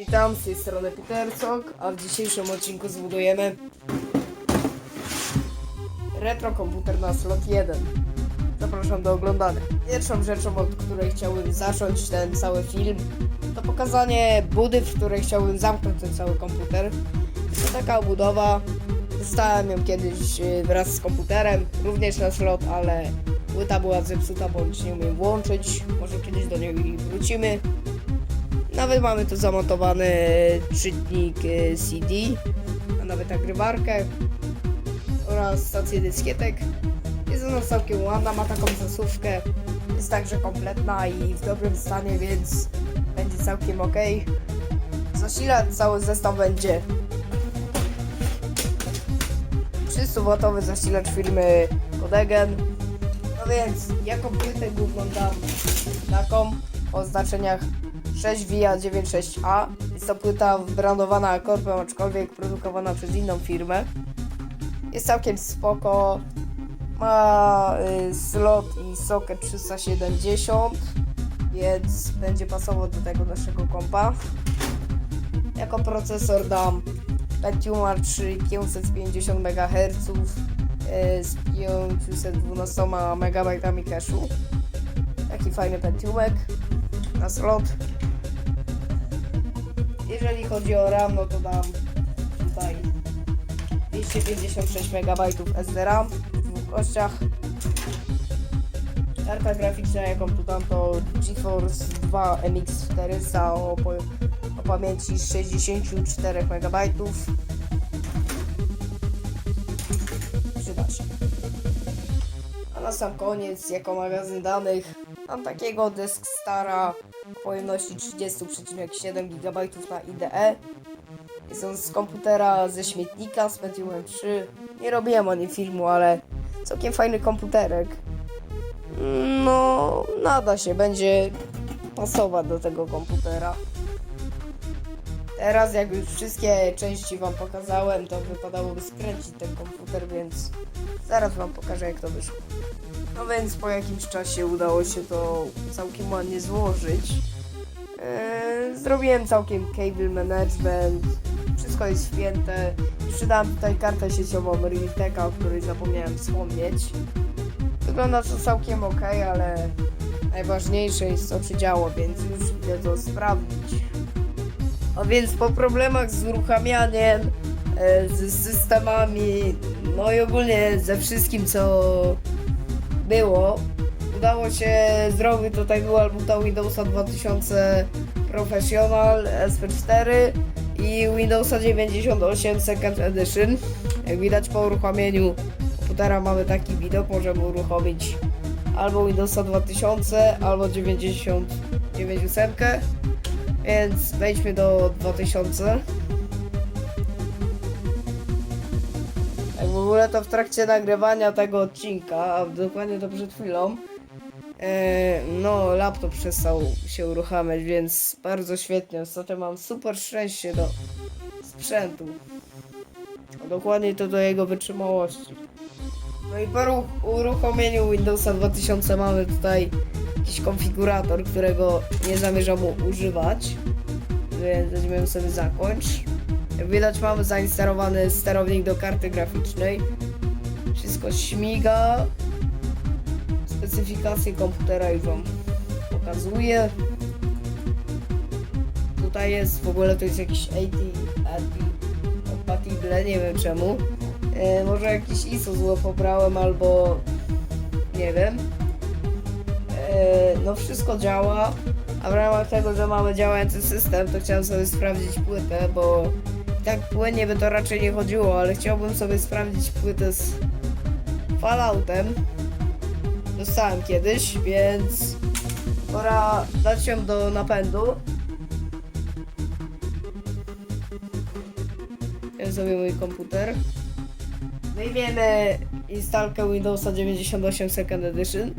Witam, z tej strony Petersok, a w dzisiejszym odcinku zbudujemy retro komputer na slot 1. Zapraszam do oglądania. Pierwszą rzeczą, od której chciałbym zacząć ten cały film, to pokazanie budy, w której chciałbym zamknąć ten cały komputer. To taka obudowa. Dostałem ją kiedyś y, wraz z komputerem, również na slot, ale płyta była zepsuta, bądź nie umiem włączyć. Może kiedyś do niej wrócimy. Nawet mamy tu zamontowany czytnik y, CD, a nawet nagrywarkę oraz stację dyskietek. Jest ona całkiem ładna, ma taką zasówkę. Jest także kompletna i w dobrym stanie, więc będzie całkiem ok. Zasilacz cały zestaw będzie 300W zasilacz firmy Kodegen. No więc, jaką płytę główną dam? Taką o znaczeniach 6VIA96A. Jest to płyta brandowana korpem, aczkolwiek produkowana przez inną firmę. Jest całkiem spoko. Ma y, slot i socket 370, więc będzie pasował do tego naszego kompa. Jako procesor dam Pentiuma 3 550 MHz y, z 512 MB cache'u. Taki fajny Pentiumek na slot. Jeżeli chodzi o RAM, no to dam tutaj 256 MB SDRAM w dwóch kościach. Karta graficzna, jaką tu dam, to GeForce 2 MX 400 o, o pamięci 64 MB. Przyda się. A na sam koniec, jako magazyn danych, mam takiego Desk Stara o pojemności 30,7 GB na IDE. Jest on z komputera ze śmietnika, z Pentiumem 3. Nie robiłem o nim filmu, ale całkiem fajny komputerek. No, nada się, będzie pasować do tego komputera. Teraz jak już wszystkie części wam pokazałem, to wypadałoby skręcić ten komputer, więc zaraz wam pokażę jak to wyszło. No więc po jakimś czasie udało się to całkiem ładnie złożyć. Eee, zrobiłem całkiem cable management, wszystko jest wpięte. Dałem tutaj kartę sieciową Realteka, o której zapomniałem wspomnieć. Wygląda to całkiem ok, ale najważniejsze jest co się działo, więc już idę to sprawdzić. A więc po problemach z uruchamianiem, e, z systemami, no i ogólnie ze wszystkim co było, udało się zrobić tutaj był albuta Windowsa 2000 Professional SP4 i Windowsa 98 Second Edition. Jak widać po uruchomieniu komputera mamy taki widok, możemy uruchomić albo Windowsa 2000, albo 99 więc wejdźmy do 2000. ogóle to w trakcie nagrywania tego odcinka, a dokładnie to przed chwilą, e, no laptop przestał się uruchamiać, więc bardzo świetnie. Ostatnio mam super szczęście do sprzętu. A dokładnie to do jego wytrzymałości. No i po ruch- uruchomieniu Windowsa 2000 mamy tutaj jakiś konfigurator, którego nie zamierzam używać. Więc weźmiemy sobie zakończ. Widać mamy zainstalowany sterownik do karty graficznej. Wszystko śmiga. Specyfikację komputera już wam pokazuję. Tutaj jest w ogóle to jest jakiś AT compatible, nie wiem czemu. E, może jakiś ISO zło pobrałem albo nie wiem. E, no wszystko działa, a w ramach tego, że mamy działający system, to chciałem sobie sprawdzić płytę, bo tak płynnie by to raczej nie chodziło, ale chciałbym sobie sprawdzić płytę z Falloutem. Dostałem kiedyś, więc pora dać ją do napędu. Ja sobie mój komputer. Wyjmiemy instalkę Windowsa 98 Second Edition.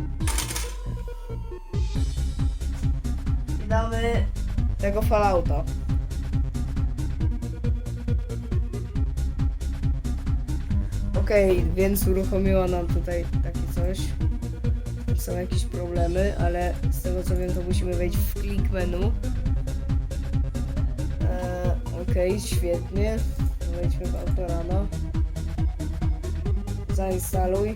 I damy tego Fallouta. Okej, więc uruchomiła nam tutaj takie coś. Są jakieś problemy, ale z tego co wiem to musimy wejść w klik menu. Okej, świetnie. Wejdźmy w Autorana. Zainstaluj. Eee,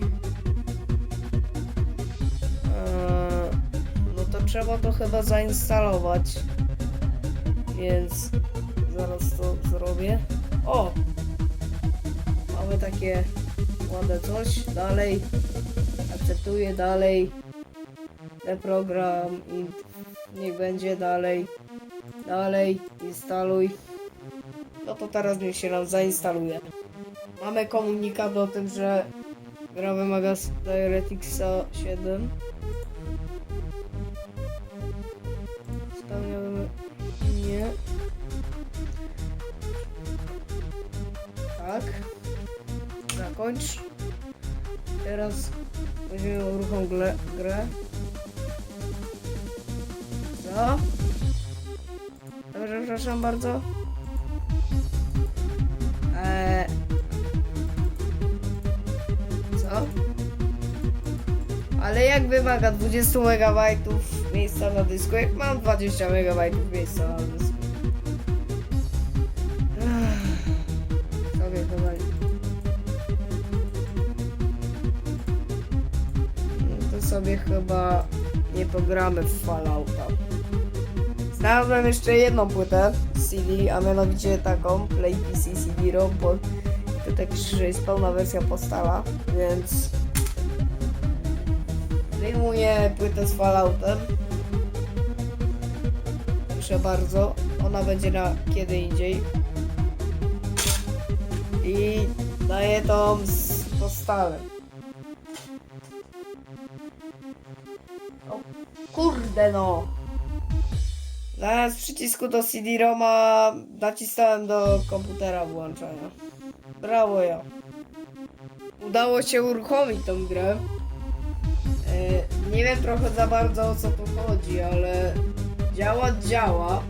no to trzeba to chyba zainstalować. Więc zaraz to zrobię. O! Mamy takie ładne coś. Dalej. Akceptuję dalej. Ten program i niech będzie dalej. Dalej. Instaluj. No to teraz niech się nam zainstaluje. Mamy komunikat o tym, że gra wymaga z DirectXa 7. Zakończ. Teraz weźmiemy uruchom grę. Co? Dobrze, przepraszam bardzo. Eee. Co? Ale jak wymaga 20 MB miejsca na dysku, jak mam 20 MB miejsca na dysku? Sobie chyba nie pogramy w Fallouta. Znalazłem jeszcze jedną płytę CD, a mianowicie taką Play PC CD-ROM, bo tutaj pisze, że jest pełna wersja postala, więc wyjmuję płytę z Falloutem. Proszę bardzo, ona będzie na kiedy indziej. I daję tą z postalem. Kurde no! Zamiast przycisku do CD-ROMa nacisnąłem do komputera włączania. Brawo ja. Udało się uruchomić tą grę. E, nie wiem trochę za bardzo o co tu chodzi, ale działa, działa.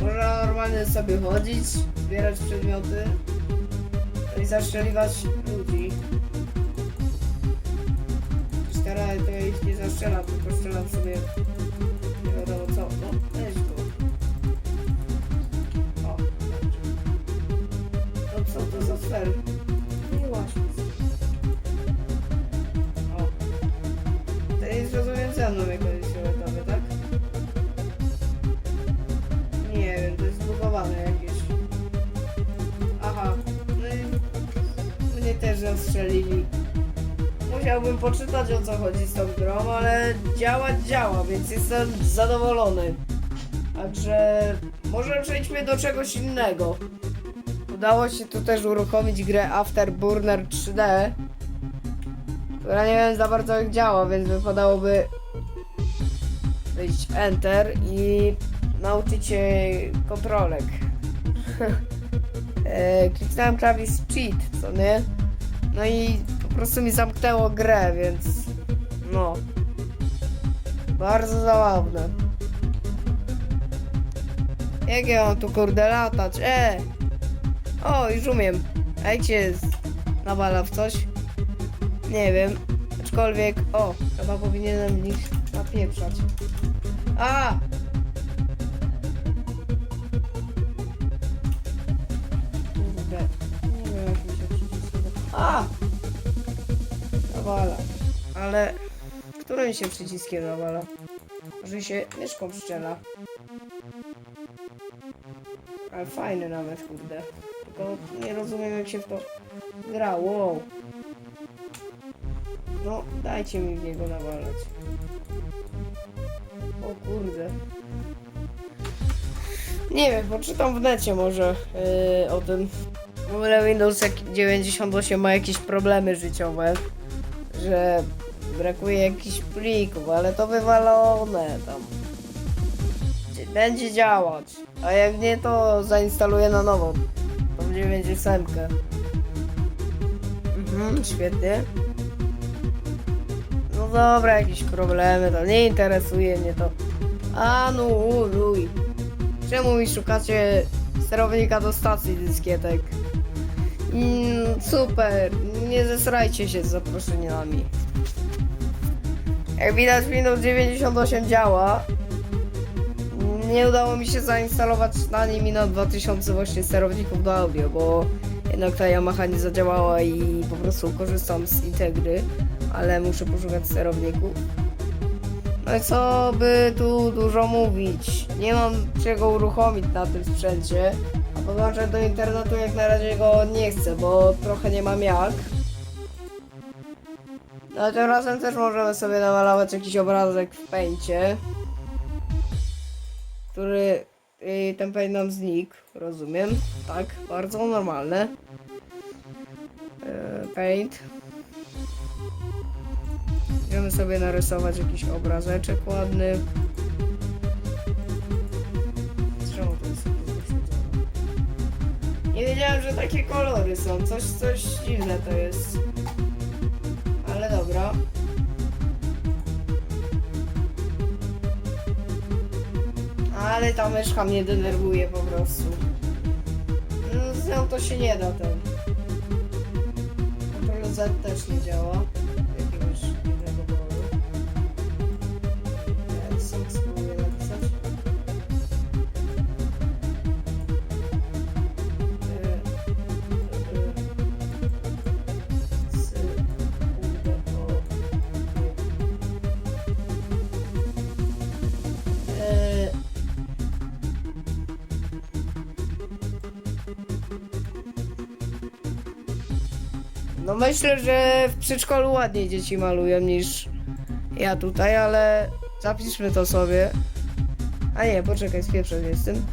Można normalnie sobie chodzić, zbierać przedmioty no i zastrzeliwać ludzi. Stara to ja ich nie zastrzelam, tylko strzelam sobie nie wiadomo co. No, weź go. O, dobrze. No co to za sfer? Nie właśnie. O. To jest rozumiem ze mną jakoś fioletowy, tak? Nie wiem, to jest zbugowane jakieś. Aha. No mnie też zastrzelili. Musiałbym poczytać o co chodzi z tą grą, ale działa, działa, więc jestem zadowolony. Także może przejdźmy do czegoś innego. Udało się tu też uruchomić grę Afterburner 3D, która nie wiem za bardzo jak działa, więc wypadałoby wejść Enter i nauczyć się kontrolek. e, kliknąłem Travis Cheat, co nie? No i prostu mi zamknęło grę, więc no. Bardzo zabawne. Jak ja mam tu kurde latać? E! O, już umiem. Się z- nawala w coś? Nie wiem. Aczkolwiek, o, chyba powinienem nich napieprzać. A! Kurde. Nie wiem jak się. A! Nawala. Ale którym się przyciskiem nawala? Może się myszką strzela. Ale fajny nawet, kurde. Tylko nie rozumiem jak się w to gra. Wow. No, dajcie mi w niego nawalać. O kurde. Nie wiem, poczytam w necie może yy, o tym. W ogóle Windows jak- 98 ma jakieś problemy życiowe, że brakuje jakichś plików, ale to wywalone tam. Dzie- Będzie działać, a jak nie to zainstaluję na nowo. Tą 98. Mhm, świetnie. No dobra, jakieś problemy, to nie interesuje mnie to. A no, luj. Czemu mi szukacie sterownika do stacji dyskietek? Mm, super, nie zesrajcie się z zaproszeniami. Jak widać Windows 98 działa. nie udało mi się zainstalować na nim Mino 2000 właśnie sterowników do audio, bo jednak ta Yamaha nie zadziałała i po prostu korzystam z Integry, ale muszę poszukać sterowników. No i co by tu dużo mówić? Nie mam czego uruchomić na tym sprzęcie, podłączać do internetu jak na razie go nie chcę, bo trochę nie mam jak. No tym razem też możemy sobie namalować jakiś obrazek w pęcie, który yy, ten paint nam znikł, rozumiem, tak, bardzo normalne. Yy, paint. Możemy sobie narysować jakiś obrazeczek ładny. Nie wiedziałem, że takie kolory są. Coś, coś dziwne to jest. Ale dobra. Ale ta myszka mnie denerwuje po prostu. No, z nią to się nie da ten. Ctrl Z też nie działa. Jakiegoś innego powodu. No myślę, że w przedszkolu ładniej dzieci malują niż ja tutaj, ale zapiszmy to sobie. A nie, poczekaj, spieprzę jestem.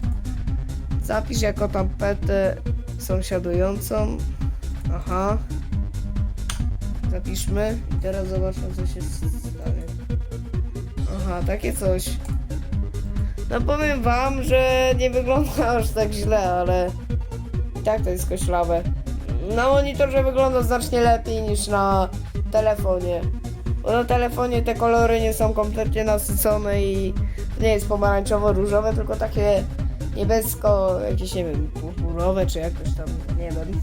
Zapisz jako tapetę sąsiadującą. Aha. Zapiszmy i teraz zobaczmy co się stanie. Aha, takie coś. No powiem wam, że nie wygląda aż tak źle, ale i tak to jest koślawe. Na monitorze wygląda znacznie lepiej niż na telefonie. Bo na telefonie te kolory nie są kompletnie nasycone i nie jest pomarańczowo-różowe, tylko takie niebiesko, jakieś nie wiem, purpurowe czy jakoś tam, nie wiem.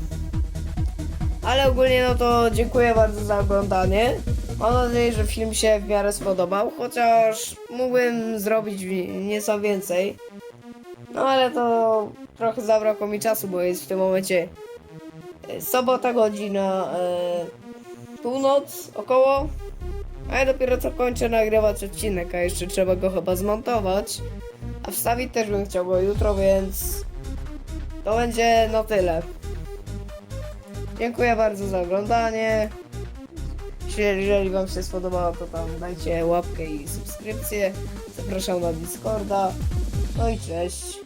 Ale ogólnie no to dziękuję bardzo za oglądanie. Mam nadzieję, że film się w miarę spodobał, chociaż mógłbym zrobić nieco więcej. No ale to trochę zabrakło mi czasu, bo jest w tym momencie sobota godzina e, północ około. A ja dopiero co kończę nagrywać odcinek, a jeszcze trzeba go chyba zmontować. A wstawić też bym chciał go jutro, więc to będzie na tyle. Dziękuję bardzo za oglądanie. Jeżeli Wam się spodobało, to tam dajcie łapkę i subskrypcję. Zapraszam na Discorda. No i cześć.